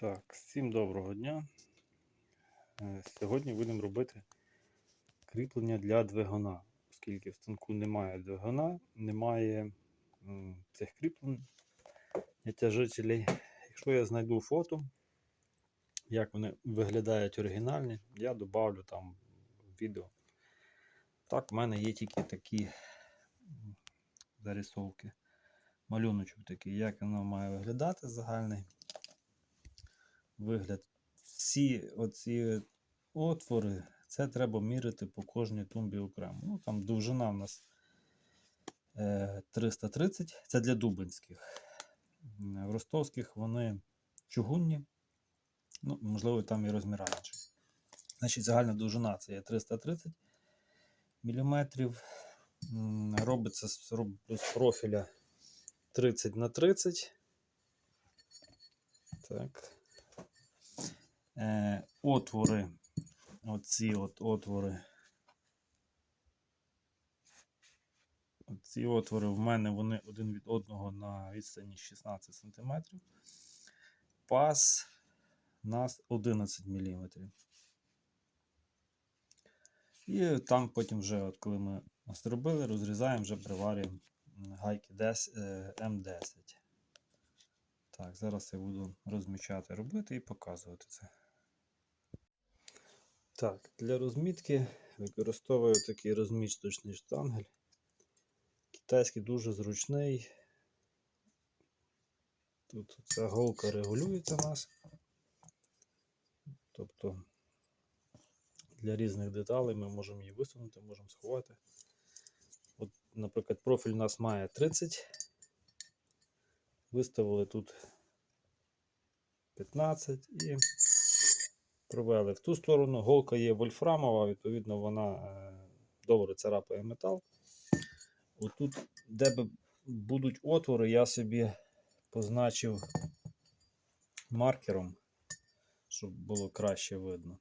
Так, всім доброго дня. Е, Сьогодні будемо робити кріплення для двигуна, оскільки в станку немає двигуна, немає цих кріплень натяжителей. Якщо я знайду фото, як вони виглядають оригінальні, я додавлю там відео. Так, в мене є тільки такі зарисовки. Малюночок такий, як воно має виглядати загальний вигляд. Всі оці отвори, це треба міряти по кожній тумбі окремо. Ну, там довжина у нас е, 330, це для дубинських. В ростовських вони чугунні, ну, можливо, там і розмір інший. Значить, загальна довжина це є 330 мм. Робиться з профіля 30 на 30. Так. Е, отвори, оці от отвори. Ці отвори в мене вони один від одного на відстані 16 см. Пас у нас 11 мм. І там потім вже, от коли ми зробили, розрізаємо, вже приварюємо гайки 10, е, М10. Так, зараз я буду розмічати, робити і показувати це. Так, для розмітки використовую такий розміточний штангель. Китайський дуже зручний. Тут ця голка регулюється у нас. Тобто для різних деталей ми можемо її висунути, можемо сховати. От, наприклад, профіль у нас має 30. Виставили тут 15 і провели в ту сторону. Голка є вольфрамова, відповідно, вона е, добре царапає метал. Отут, де будуть отвори, я собі позначив маркером, щоб було краще видно.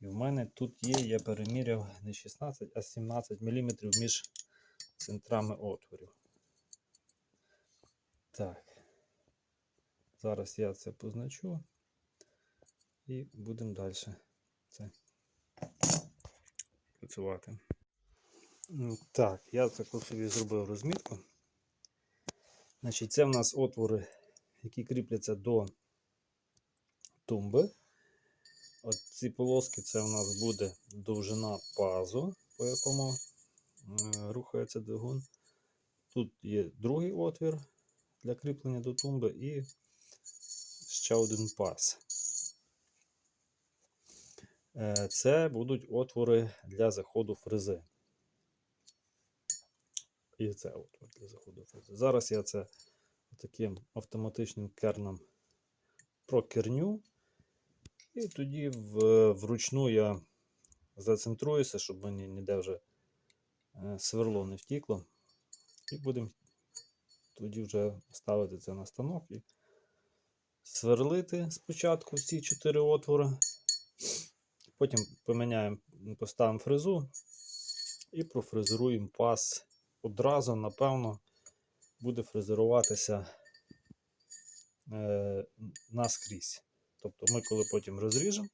І в мене тут є, я переміряв не 16, а 17 мм між центрами отворів. Так. Зараз я це позначу і будемо далі це працювати. Так, я таку собі зробив розмітку. Значить, це в нас отвори, які кріпляться до тумби. От ці полоски це у нас буде довжина пазу, по якому е, рухається двигун. Тут є другий отвір для кріплення до тумби і ще один паз. Е, Це будуть отвори для заходу фрези. І це отвор для заходу фрези. Зараз я це таким автоматичним керном прокерню. І тоді вручну я зацентруюся, щоб мені ніде вже е, сверло не втікло. І будемо тоді вже ставити це на станок і сверлити спочатку всі чотири отвори. Потім поміняємо, поставимо фрезу і профрезеруємо паз. Одразу, напевно, буде фрезеруватися е, наскрізь. Тобто ми, коли потім розріжемо,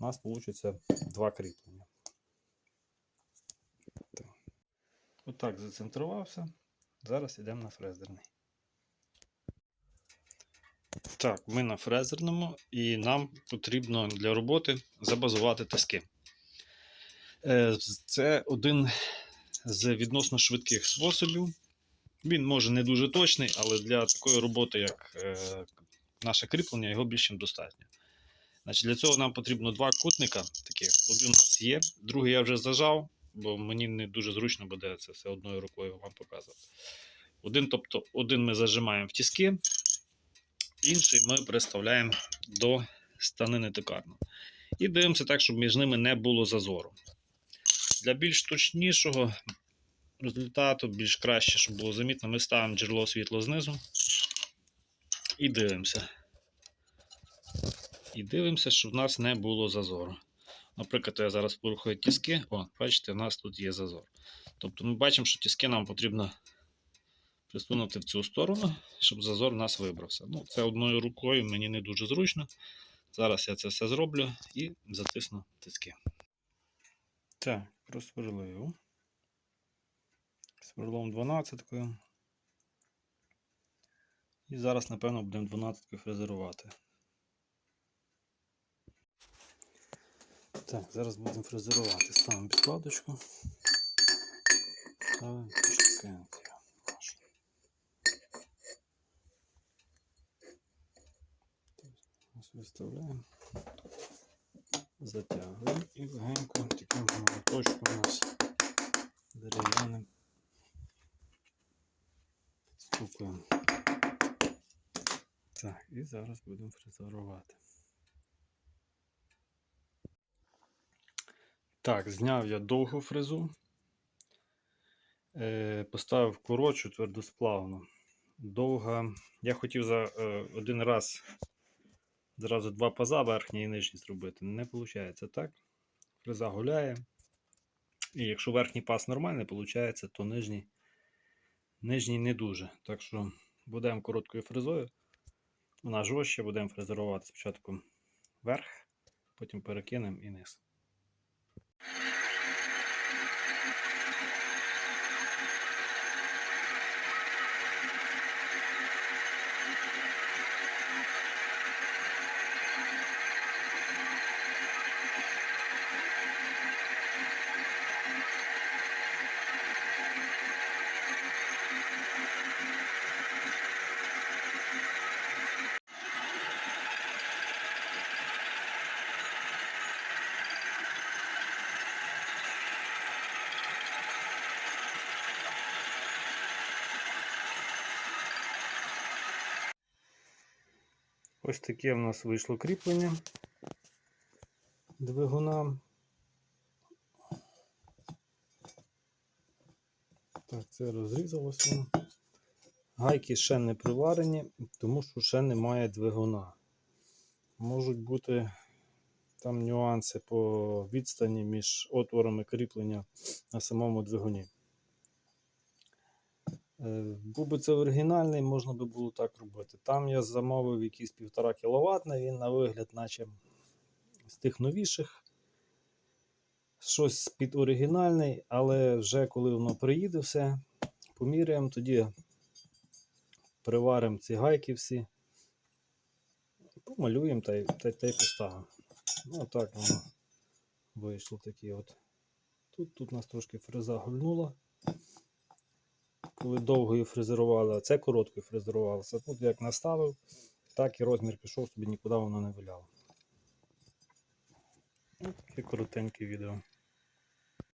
у нас вийде два кріплення. Так. Отак зацентрувався. Зараз йдемо на фрезерний. Так, ми на фрезерному і нам потрібно для роботи забазувати тиски. Е, Це один з відносно швидких способів. Він може не дуже точний, але для такої роботи, як е, наше кріплення, його більш ніж достатньо. Значить, Для цього нам потрібно два кутника. таких. Один у нас є, другий я вже зажав, бо мені не дуже зручно буде це все одною рукою вам показувати. Один, тобто, один ми зажимаємо в тіски, інший ми приставляємо до станини тикарну. І дивимося так, щоб між ними не було зазору. Для більш точнішого результату, більш краще, щоб було замітно, ми ставимо джерело світла знизу і дивимося. І дивимося, щоб в нас не було зазору. Наприклад, я зараз порухаю тіски. О, бачите, у нас тут є зазор. Тобто ми бачимо, що тіски нам потрібно присунути в цю сторону, щоб зазор у нас вибрався. Ну, це одною рукою мені не дуже зручно. Зараз я це все зроблю і затисну тиски. Так, просверлив. Сверлом 12. І зараз, напевно, будемо 12 фрезерувати. Так, зараз будемо фрезерувати. Ставимо підкладочку. Ставимо шкенки. Ось виставляємо. Затягуємо і легенько таким молоточком у нас дерев'яним стукаємо. Так, і зараз будемо фрезерувати. Так, зняв я довгу фрезу. Е, поставив коротшу твердосплавну. Довга. Я хотів за е, один раз зразу два паза верхній і нижній зробити. Не виходить так. Фреза гуляє. І якщо верхній паз нормальний, виходить, то нижній, нижній не дуже. Так що будемо короткою фрезою. Вона жорстче, будемо фрезерувати спочатку верх, потім перекинемо і низ. Ось таке в нас вийшло кріплення двигуна. Так, це розрізалося. Гайки ще не приварені, тому що ще немає двигуна. Можуть бути там нюанси по відстані між отворами кріплення на самому двигуні. Е, Був би це оригінальний, можна би було так робити. Там я замовив якийсь 1,5 кВт, він на вигляд, наче з тих новіших. Щось під оригінальний, але вже коли воно приїде все, поміряємо, тоді приваримо ці гайки всі, помалюємо та й, та, та й поставимо. Ну, так воно вийшло такі от. Тут, тут нас трошки фреза гульнула коли довгою фрезерували, а це короткою фрезерувалося. Тут як наставив, так і розмір пішов, собі нікуди воно не виляло. Таке коротеньке відео.